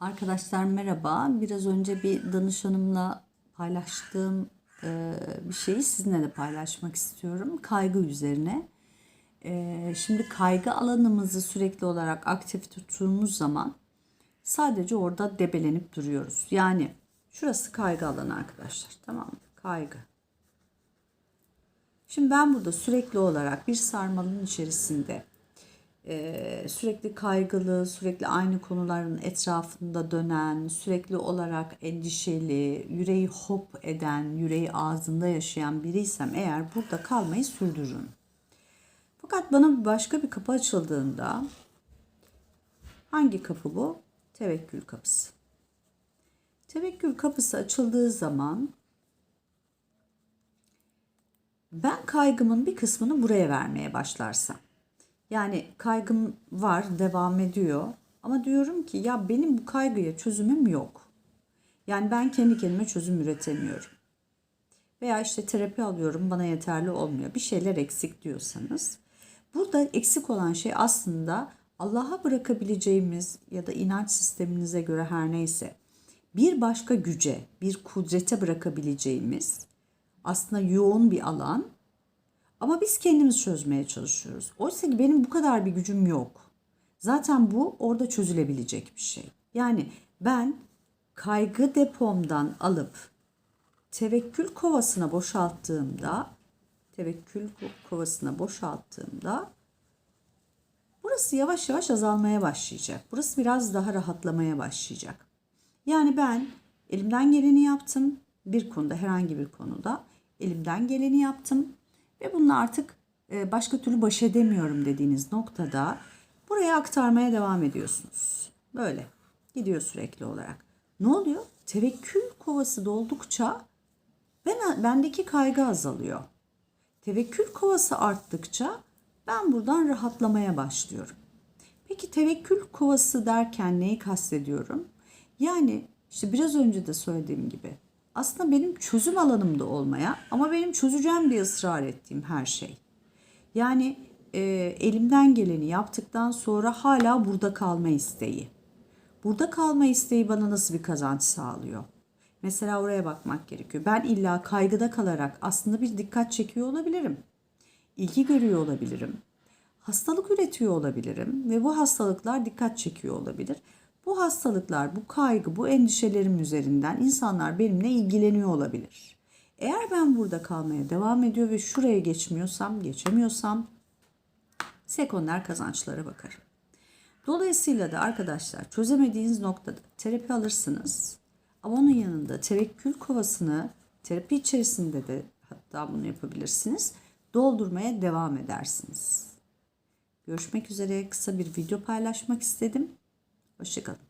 Arkadaşlar merhaba. Biraz önce bir danışanımla paylaştığım e, bir şeyi sizinle de paylaşmak istiyorum. Kaygı üzerine. E, şimdi kaygı alanımızı sürekli olarak aktif tuttuğumuz zaman sadece orada debelenip duruyoruz. Yani şurası kaygı alanı arkadaşlar. Tamam mı? Kaygı. Şimdi ben burada sürekli olarak bir sarmalın içerisinde sürekli kaygılı, sürekli aynı konuların etrafında dönen, sürekli olarak endişeli, yüreği hop eden, yüreği ağzında yaşayan biriysem eğer burada kalmayı sürdürürüm. Fakat bana başka bir kapı açıldığında hangi kapı bu? Tevekkül kapısı. Tevekkül kapısı açıldığı zaman ben kaygımın bir kısmını buraya vermeye başlarsam yani kaygım var, devam ediyor. Ama diyorum ki ya benim bu kaygıya çözümüm yok. Yani ben kendi kendime çözüm üretemiyorum. Veya işte terapi alıyorum bana yeterli olmuyor. Bir şeyler eksik diyorsanız. Burada eksik olan şey aslında Allah'a bırakabileceğimiz ya da inanç sisteminize göre her neyse bir başka güce, bir kudrete bırakabileceğimiz aslında yoğun bir alan ama biz kendimiz çözmeye çalışıyoruz. Oysa ki benim bu kadar bir gücüm yok. Zaten bu orada çözülebilecek bir şey. Yani ben kaygı depomdan alıp tevekkül kovasına boşalttığımda tevekkül kovasına boşalttığımda burası yavaş yavaş azalmaya başlayacak. Burası biraz daha rahatlamaya başlayacak. Yani ben elimden geleni yaptım. Bir konuda herhangi bir konuda elimden geleni yaptım ve bununla artık e, başka türlü baş edemiyorum dediğiniz noktada buraya aktarmaya devam ediyorsunuz. Böyle gidiyor sürekli olarak. Ne oluyor? Tevekkül kovası doldukça ben, bendeki kaygı azalıyor. Tevekkül kovası arttıkça ben buradan rahatlamaya başlıyorum. Peki tevekkül kovası derken neyi kastediyorum? Yani işte biraz önce de söylediğim gibi aslında benim çözüm alanımda olmaya ama benim çözeceğim diye ısrar ettiğim her şey. Yani e, elimden geleni yaptıktan sonra hala burada kalma isteği. Burada kalma isteği bana nasıl bir kazanç sağlıyor? Mesela oraya bakmak gerekiyor. Ben illa kaygıda kalarak aslında bir dikkat çekiyor olabilirim. İlgi görüyor olabilirim. Hastalık üretiyor olabilirim ve bu hastalıklar dikkat çekiyor olabilir. Bu hastalıklar, bu kaygı, bu endişelerim üzerinden insanlar benimle ilgileniyor olabilir. Eğer ben burada kalmaya devam ediyor ve şuraya geçmiyorsam, geçemiyorsam sekonder kazançlara bakarım. Dolayısıyla da arkadaşlar çözemediğiniz noktada terapi alırsınız. Ama onun yanında tevekkül kovasını terapi içerisinde de hatta bunu yapabilirsiniz. Doldurmaya devam edersiniz. Görüşmek üzere kısa bir video paylaşmak istedim. Hoşçakalın.